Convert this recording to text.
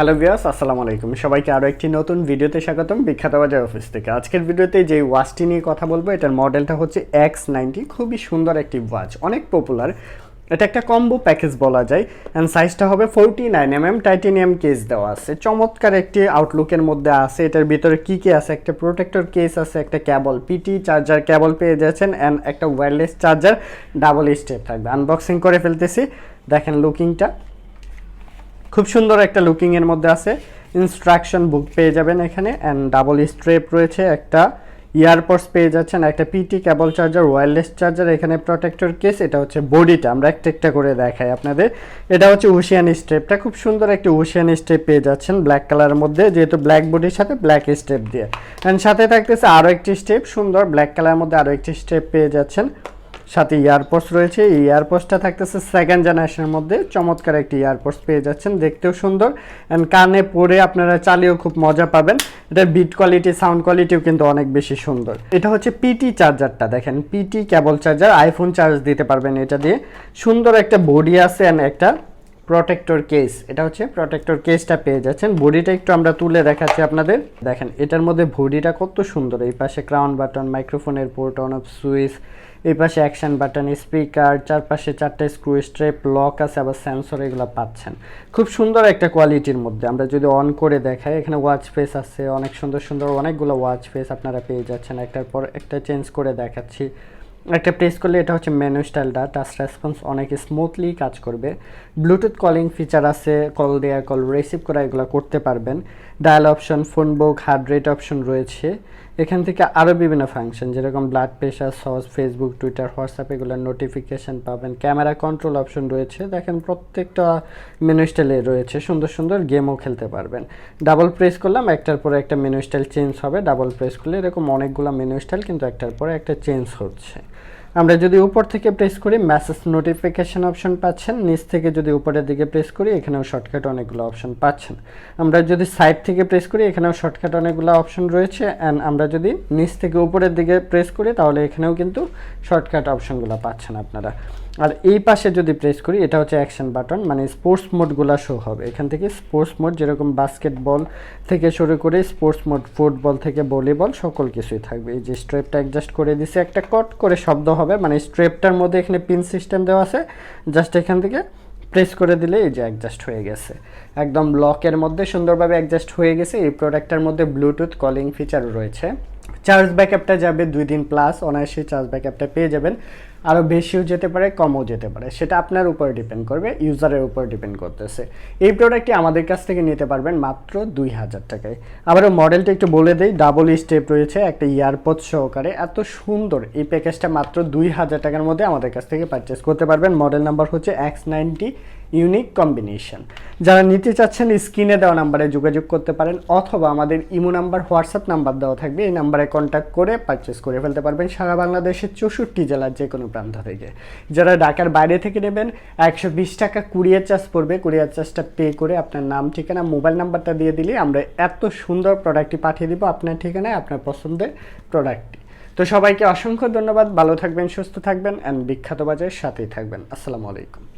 Hello viewers আসসালামু আলাইকুম। সবাইকে আরও একটি নতুন ভিডিওতে স্বাগতম বিখ্যাত বাজার অফিস থেকে। আজকের ভিডিওতে যে ওয়াচটি নিয়ে কথা বলব, এটার মডেলটা হচ্ছে এক্স নাইনটি খুবই সুন্দর একটি ওয়াচ, অনেক পপুলার এটা একটা কম্বো প্যাকেজ বলা যায় অ্যান্ড সাইজটা হবে forty nine M M titanium case দেওয়া আছে। চমৎকার একটি আউটলুকের মধ্যে আছে। এটার ভিতরে কী কী আছে? একটা প্রোটেক্টর কেস আছে, একটা ক্যাবল পিটি চার্জার ক্যাবল পেয়ে যাচ্ছেন অ্যান্ড একটা ওয়্যারলেস চার্জার ডাবল স্টেপ থাকবে। আনবক্সিং করে ফেলতেছি। দেখেন লুকিংটা খুব সুন্দর একটা লুকিং এর মধ্যে আছে। ইনস্ট্রাকশন বুক পেয়ে যাবেন এখানে অ্যান্ড ডাবল স্ট্রেপ রয়েছে একটা। ইয়ারপডস পেয়ে যাচ্ছেন একটা PT cable charger wireless charger এখানে প্রোটেক্টর কেস এটা হচ্ছে বডিটা আমরা একটা একটা করে দেখাই আপনাদের। এটা হচ্ছে উশিয়ান স্টেপটা খুব সুন্দর একটি ওশিয়ান স্টেপ পেয়ে যাচ্ছেন ব্ল্যাক কালারের মধ্যে, যেহেতু ব্ল্যাক বডির সাথে ব্ল্যাক স্টেপ দিয়ে। অ্যান্ড সাথে থাকতেছে আরও একটি স্টেপ সুন্দর ব্ল্যাক কালারের মধ্যে আরও একটি স্টেপ পেয়ে যাচ্ছেন। সাথে ইয়ারপোর্টস রয়েছে। এই ইয়ারপোর্টসটা থাকতেছে সেকেন্ড জেনারেশনের মধ্যে। চমৎকার একটি ইয়ারপোর্টস পেয়ে যাচ্ছেন। দেখতেও সুন্দর। অ্যান্ড কানে পরে আপনারা চালিয়েও খুব মজা পাবেন। এটার বিট কোয়ালিটি সাউন্ড কোয়ালিটিও কিন্তু অনেক বেশি সুন্দর। এটা হচ্ছে পিটি চার্জারটা দেখেন PT cable charger iPhone charge দিতে পারবেন এটা দিয়ে। সুন্দর একটা বডি আছে অ্যান্ড একটা প্রোটেক্টর কেস এটা হচ্ছে প্রোটেক্টর কেসটা পেয়ে যাচ্ছেন। বডিটা একটু আমরা তুলে দেখাচ্ছি আপনাদের। দেখেন, এটার মধ্যে বডিটা কত সুন্দর। এই পাশে ক্রাউন বাটন মাইক্রোফোনের পোর্ট অন অফ সুইচ এই পাশে অ্যাকশন বাটন স্পিকার চারপাশে চারটে স্ক্রু স্ট্রেপ লক আছে, আবার সেন্সর এগুলো পাচ্ছেন। খুব সুন্দর একটা কোয়ালিটির মধ্যে। আমরা যদি অন করে দেখাই, এখানে ওয়াচ ফেস আছে, অনেক সুন্দর সুন্দর অনেকগুলো ওয়াচ ফেস আপনারা পেয়ে যাচ্ছেন। একটার পর একটা চেঞ্জ করে দেখাচ্ছি। একটা প্রেস করলে এটা হচ্ছে মেনু স্টাইলটা টাচ রেসপন্স অনেক স্মুথলি কাজ করবে। ব্লুটুথ কলিং ফিচার আছে কল দেওয়া কল রিসিভ করা, এগুলো করতে পারবেন। Dial option phone book heart rate option রয়েছে। এখান থেকে আরও বিভিন্ন ফাংশন যেরকম blood pressure SOS Facebook Twitter WhatsApp এগুলোর নোটিফিকেশান পাবেন। ক্যামেরা কন্ট্রোল অপশন রয়েছে। দেখেন প্রত্যেকটা মেনু স্টাইলে রয়েছে। সুন্দর সুন্দর গেমও খেলতে পারবেন। ডাবল প্রেস করলাম, একটার পরে একটা মেনু স্টাইল চেঞ্জ হবে। ডাবল প্রেস করলে এরকম অনেকগুলো মেনু স্টাইল কিন্তু একটার পরে একটা চেঞ্জ হচ্ছে। আমরা যদি উপর থেকে প্রেস করি মেসেজ নোটিফিকেশান অপশন পাচ্ছেন। নিচ থেকে যদি উপরের দিকে প্রেস করি, এখানেও শর্টকাট অনেকগুলো অপশন পাচ্ছেন। আমরা যদি সাইড থেকে প্রেস করি, এখানেও শর্টকাট অনেকগুলো অপশন রয়েছে। অ্যান্ড আমরা যদি নিচ থেকে উপরের দিকে প্রেস করি, তাহলে এখানেও কিন্তু শর্টকাট অপশনগুলো পাচ্ছেন আপনারা। আর এই পাশে যদি প্রেস করি, এটা হচ্ছে অ্যাকশন বাটন মানে স্পোর্টস মোডগুলো শো হবে। এখান থেকে স্পোর্টস মোড যেরকম বাস্কেটবল থেকে শুরু করে স্পোর্টস মোড ফুটবল থেকে ভলিবল সকল কিছুই থাকবে। এই যে স্ট্রেপটা অ্যাডজাস্ট করে দিছে, একটা কট করে শব্দ হবে মানে স্ট্রেপটার মধ্যে এখানে পিন সিস্টেম দেওয়া আছে। জাস্ট এখান থেকে প্রেস করে দিলে এই যে অ্যাডজাস্ট হয়ে গেছে। একদম লকের মধ্যে সুন্দরভাবে অ্যাডজাস্ট হয়ে গেছে। এই প্রোডাক্টটার মধ্যে ব্লুটুথ কলিং ফিচার রয়েছে। চার্জ ব্যাকআপটা যাবে দুই দিন প্লাস অনায়াসে চার্জ ব্যাকআপটা পেয়ে যাবেন। আরও বেশিও যেতে পারে, কমও যেতে পারে। সেটা আপনার উপর ডিপেন্ড করবে ইউজারের উপর ডিপেন্ড করতেছে। এই প্রোডাক্টটি আমাদের কাছ থেকে নিতে পারবেন মাত্র দুই হাজার টাকায়। আবারও মডেলটা একটু বলে দেই ডাবল স্টেপ রয়েছে, একটা ইয়ারপড সহকারে। এত সুন্দর, এই প্যাকেজটা মাত্র দুই হাজার টাকার মধ্যে আমাদের কাছ থেকে পারচেস করতে পারবেন। মডেল নাম্বার হচ্ছে এক্স নাইনটি ইউনিক কম্বিনেশন যারা নিতে চাচ্ছেন, স্ক্রিনে দেওয়া নাম্বারে যোগাযোগ করতে পারেন, অথবা আমাদের ইমো নাম্বার, হোয়াটসঅ্যাপ নাম্বার দেওয়া থাকবে। এই নাম্বারে কন্ট্যাক্ট করে পারচেস করে ফেলতে পারবেন সারা বাংলাদেশের চৌষট্টি জেলার যে কোনো প্রান্ত থেকে। যারা ঢাকার বাইরে থেকে নেবেন, একশো বিশ টাকা কুরিয়ার চার্জ পড়বে। কুরিয়ার চার্জটা পে করে আপনার নাম, ঠিকানা মোবাইল নাম্বারটা দিয়ে দিলে আমরা এত সুন্দর প্রোডাক্টটি পাঠিয়ে দিব আপনার ঠিকানায়, আপনার পছন্দের প্রোডাক্টটি তো সবাইকে অসংখ্য ধন্যবাদ। ভালো থাকবেন, সুস্থ থাকবেন অ্যান্ড বিখ্যাত বাজারের সাথেই থাকবেন। আসসালামু আলাইকুম।